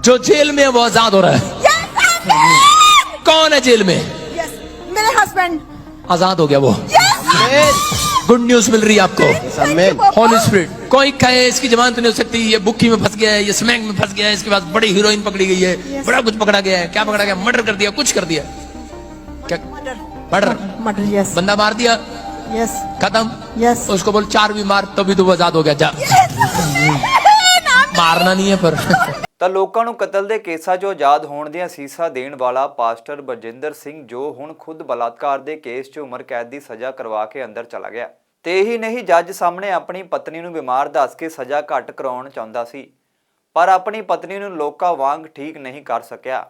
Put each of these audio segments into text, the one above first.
जो जेल में है वो आज़ाद हो रहा है। कौन है जेल में? यस मेरे हस्बैंड आज़ाद हो गया वो। गुड न्यूज़ मिल रही है आपको। होली स्पिरिट कोई कहे इसकी जमानत नहीं हो सकती ये बुक्की में फंस गया है ये स्मैंग में फंस गया है इसके पास बड़ी हीरोइन पकड़ी गई है Yes. बड़ा कुछ पकड़ा गया है क्या पकड़ा गया? मर्डर कर दिया कुछ कर दिया। क्या? मर्डर मर्डर मर्डर यस बंदा मार दिया। यस खत्म। यस उसको बोल चार भी मार तभी तो वो आज़ाद हो गया जा। मारना नहीं है पर। ਤਾਂ ਲੋਕਾਂ ਨੂੰ ਕਤਲ ਦੇ ਕੇਸਾਂ 'ਚੋਂ ਆਜ਼ਾਦ ਹੋਣ ਦੀਆਂ ਸੀਸਾਂ ਦੇਣ ਵਾਲਾ ਪਾਸਟਰ ਬਰਜਿੰਦਰ ਸਿੰਘ ਜੋ ਹੁਣ ਖੁਦ ਬਲਾਤਕਾਰ ਦੇ ਕੇਸ 'ਚ ਉਮਰ ਕੈਦ ਦੀ ਸਜ਼ਾ ਕਰਵਾ ਕੇ ਅੰਦਰ ਚਲਾ ਗਿਆ। ਤੇ ਇਹੀ ਨਹੀਂ, ਜੱਜ ਸਾਹਮਣੇ ਆਪਣੀ ਪਤਨੀ ਨੂੰ ਬਿਮਾਰ ਦੱਸ ਕੇ ਸਜ਼ਾ ਘੱਟ ਕਰਾਉਣ ਚਾਹੁੰਦਾ ਸੀ। ਪਰ ਆਪਣੀ ਪਤਨੀ ਨੂੰ ਲੋਕਾਂ ਵਾਂਗ ਠੀਕ ਨਹੀਂ ਕਰ ਸਕਿਆ।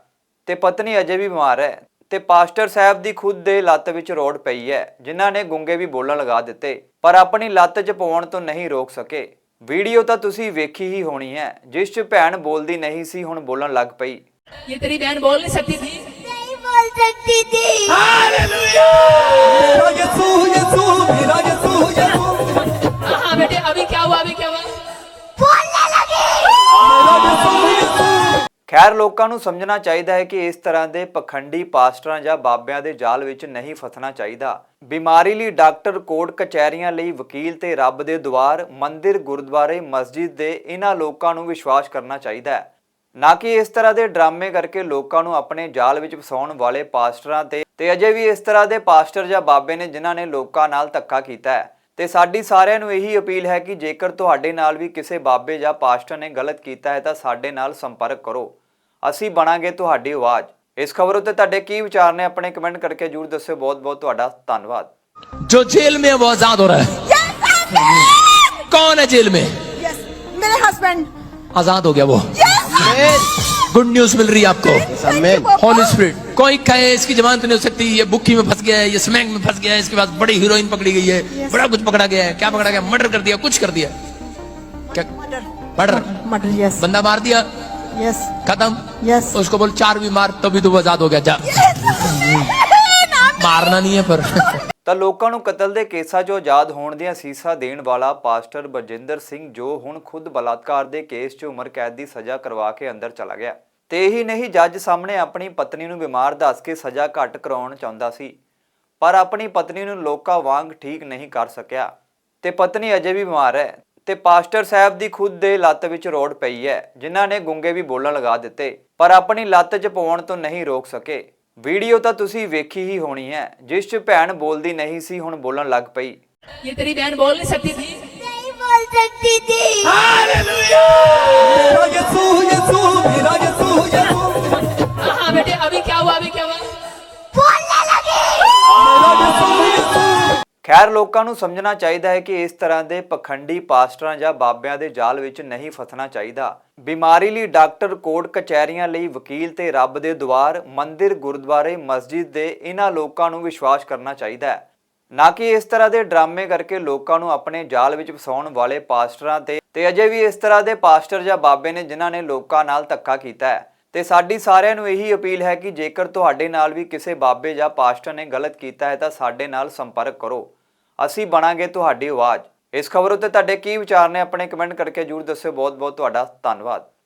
ਤੇ ਪਤਨੀ ਅਜੇ ਵੀ ਬਿਮਾਰ ਹੈ ਤੇ ਪਾਸਟਰ ਸਾਹਿਬ ਦੀ ਖੁਦ ਦੇ ਲੱਤ ਵਿੱਚ ਰੋੜ ਪਈ ਹੈ, ਜਿਨ੍ਹਾਂ ਨੇ ਗੁੰਗੇ ਵੀ ਬੋਲਣ ਲਗਾ ਦਿੱਤੇ। ਪਰ ਆਪਣੀ ਲੱਤ 'ਚ ਪਾਉਣ ਤੋਂ ਨਹੀਂ ਰੋਕ ਸਕੇ। ਵੀਡੀਓ ਤਾਂ ਤੁਸੀਂ ਵੇਖੀ ਹੀ ਹੋਣੀ ਹੈ ਜਿਸ 'ਚ ਭੈਣ ਬੋਲਦੀ ਨਹੀਂ ਸੀ ਹੁਣ ਬੋਲਣ ਲੱਗ ਪਈ ये तेरी बहन बोल नहीं सकती थी नहीं बोल सकती थी हाँ बेटे अभी क्या हुआ अभी क्या हुआ ਖੈਰ ਲੋਕਾਂ ਨੂੰ ਸਮਝਣਾ ਚਾਹੀਦਾ ਹੈ ਕਿ ਇਸ ਤਰ੍ਹਾਂ ਦੇ ਪਖੰਡੀ ਪਾਸਟਰਾਂ ਜਾਂ ਬਾਬਿਆਂ ਦੇ ਜਾਲ ਵਿੱਚ ਨਹੀਂ ਫਸਣਾ ਚਾਹੀਦਾ। ਬਿਮਾਰੀ ਲਈ ਡਾਕਟਰ, ਕੋਰਟ ਕਚਹਿਰੀਆਂ ਲਈ ਵਕੀਲ ਤੇ ਰੱਬ ਦੇ ਦੁਆਰ ਮੰਦਿਰ, ਗੁਰਦੁਆਰੇ, ਮਸਜਿਦ ਦੇ ਇਹਨਾਂ ਲੋਕਾਂ ਨੂੰ ਵਿਸ਼ਵਾਸ ਕਰਨਾ ਚਾਹੀਦਾ ਹੈ। ਨਾ ਕਿ ਇਸ ਤਰ੍ਹਾਂ ਦੇ ਡਰਾਮੇ ਕਰਕੇ ਲੋਕਾਂ ਨੂੰ ਆਪਣੇ ਜਾਲ ਵਿੱਚ ਫਸਾਉਣ ਵਾਲੇ ਪਾਸਟਰਾਂ ਤੇ ਤੇ ਅਜੇ ਵੀ ਇਸ ਤਰ੍ਹਾਂ ਦੇ ਪਾਸਟਰ ਜਾਂ ਬਾਬੇ ਨੇ ਜਿਨ੍ਹਾਂ ਨੇ ਲੋਕਾਂ ਨਾਲ ਧੱਕਾ ਕੀਤਾ ਹੈ। ਤੇ ਸਾਡੀ ਸਾਰਿਆਂ ਨੂੰ ਇਹੀ ਅਪੀਲ ਹੈ ਕਿ ਜੇਕਰ ਤੁਹਾਡੇ ਨਾਲ ਵੀ ਕਿਸੇ ਬਾਬੇ ਜਾਂ ਪਾਸਟਰ ਨੇ ਗਲਤ ਕੀਤਾ ਹੈ ਤਾਂ ਸਾਡੇ ਨਾਲ ਸੰਪਰਕ ਕਰੋ। ਅਸੀਂ ਬਣਾਂਗੇ ਤੁਹਾਡੀ ਆਵਾਜ਼ ਇਸ ਖਬਰ ਉੱਤੇ ਤੁਹਾਡੇ ਕੀ ਵਿਚਾਰ ਨੇ ਆਪਣੇ ਕਮੈਂਟ ਕਰਕੇ ਜਰੂਰ ਦੱਸਿਓ ਬਹੁਤ ਬਹੁਤ ਤੁਹਾਡਾ ਧੰਨਵਾਦ जो जेल में है वो आजाद हो रहा है कौन है जेल में यस मेरे हस्बैंड आजाद हो गया वो गुड न्यूज मिल रही है आपको होली स्पिरिट कोई कहे इसकी जमानत नहीं हो सकती ये बुक्की में फंस गया है ये स्मैंग में फंस गया है इसके पास बड़ी हीरोइन पकड़ी गई है Yes. बड़ा कुछ पकड़ा गया है क्या पकड़ा गया मर्डर कर दिया कुछ कर दिया क्या मर्डर मर्डर मर्डर यस बंदा मार दिया यस खत्म यस उसको बोल चार भी मार तभी तो वो आजाद हो गया जा मारना नहीं है पर ਤਾਂ ਲੋਕਾਂ ਨੂੰ ਕਤਲ ਦੇ ਕੇਸਾਂ 'ਚੋਂ ਆਜ਼ਾਦ ਹੋਣ ਦੀਆਂ ਸੀਸਾਂ ਦੇਣ ਵਾਲਾ ਪਾਸਟਰ ਬਰਜਿੰਦਰ ਸਿੰਘ ਜੋ ਹੁਣ ਖੁਦ ਬਲਾਤਕਾਰ ਦੇ ਕੇਸ 'ਚ ਉਮਰ ਕੈਦ ਦੀ ਸਜ਼ਾ ਕਰਵਾ ਕੇ ਅੰਦਰ ਚਲਾ ਗਿਆ ਤੇ ਇਹੀ ਨਹੀਂ ਜੱਜ ਸਾਹਮਣੇ ਆਪਣੀ ਪਤਨੀ ਨੂੰ ਬਿਮਾਰ ਦੱਸ ਕੇ ਸਜ਼ਾ ਘੱਟ ਕਰਾਉਣ ਚਾਹੁੰਦਾ ਸੀ ਪਰ ਆਪਣੀ ਪਤਨੀ ਨੂੰ ਲੋਕਾਂ ਵਾਂਗ ਠੀਕ ਨਹੀਂ ਕਰ ਸਕਿਆ ਤੇ ਪਤਨੀ ਅਜੇ ਵੀ ਬਿਮਾਰ ਹੈ ਤੇ ਪਾਸਟਰ ਸਾਹਿਬ ਦੀ ਖੁਦ ਦੇ ਲੱਤ ਵਿੱਚ ਰੋੜ ਪਈ ਹੈ ਜਿਨ੍ਹਾਂ ਨੇ ਗੁੰਗੇ ਵੀ ਬੋਲਣ ਲਗਾ ਦਿੱਤੇ ਪਰ ਆਪਣੀ ਲੱਤ 'ਚ ਪਾਉਣ ਤੋਂ ਨਹੀਂ ਰੋਕ ਸਕੇ। ਵੀਡੀਓ ਤਾਂ ਤੁਸੀਂ ਵੇਖੀ ਹੀ ਹੋਣੀ ਹੈ ਜਿਸ 'ਚ ਭੈਣ ਬੋਲਦੀ ਨਹੀਂ ਸੀ ਹੁਣ ਬੋਲਣ ਲੱਗ ਪਈ। ਖੈਰ, ਲੋਕਾਂ ਨੂੰ ਸਮਝਣਾ ਚਾਹੀਦਾ ਹੈ ਕਿ ਇਸ ਤਰ੍ਹਾਂ ਦੇ ਪਖੰਡੀ ਪਾਸਟਰਾਂ ਜਾਂ ਬਾਬਿਆਂ ਦੇ ਜਾਲ ਵਿੱਚ ਨਹੀਂ ਫਸਣਾ ਚਾਹੀਦਾ। ਬਿਮਾਰੀ ਲਈ ਡਾਕਟਰ, ਕੋਰਟ ਕਚਹਿਰੀਆਂ ਲਈ ਵਕੀਲ ਤੇ ਰੱਬ ਦੇ ਦੁਆਰ ਮੰਦਿਰ, ਗੁਰਦੁਆਰੇ, ਮਸਜਿਦ ਦੇ ਇਹਨਾਂ ਲੋਕਾਂ ਨੂੰ ਵਿਸ਼ਵਾਸ ਕਰਨਾ ਚਾਹੀਦਾ ਹੈ। ਨਾ ਕਿ ਇਸ ਤਰ੍ਹਾਂ ਦੇ ਡਰਾਮੇ ਕਰਕੇ ਲੋਕਾਂ ਨੂੰ ਆਪਣੇ ਜਾਲ ਵਿੱਚ ਫਸਾਉਣ ਵਾਲੇ ਪਾਸਟਰਾਂ ਤੇ ਤੇ ਅਜੇ ਵੀ ਇਸ ਤਰ੍ਹਾਂ ਦੇ ਪਾਸਟਰ ਜਾਂ ਬਾਬੇ ਨੇ ਜਿਨ੍ਹਾਂ ਨੇ ਲੋਕਾਂ ਨਾਲ ਧੱਕਾ ਕੀਤਾ ਹੈ। ਤੇ ਸਾਡੀ ਸਾਰਿਆਂ ਨੂੰ ਇਹੀ ਅਪੀਲ ਹੈ ਕਿ ਜੇਕਰ ਤੁਹਾਡੇ ਨਾਲ ਵੀ ਕਿਸੇ ਬਾਬੇ ਜਾਂ ਪਾਸਟਰ ਨੇ ਗਲਤ ਕੀਤਾ ਹੈ ਤਾਂ ਸਾਡੇ ਨਾਲ ਸੰਪਰਕ ਕਰੋ। ਅਸੀਂ ਬਣਾਂਗੇ ਤੁਹਾਡੀ ਆਵਾਜ਼। ਇਸ ਖਬਰ ਉੱਤੇ ਤੁਹਾਡੇ ਕੀ ਵਿਚਾਰ ਨੇ, ਆਪਣੇ ਕਮੈਂਟ ਕਰਕੇ ਜਰੂਰ ਦੱਸਿਓ। ਬਹੁਤ ਬਹੁਤ ਤੁਹਾਡਾ ਧੰਨਵਾਦ।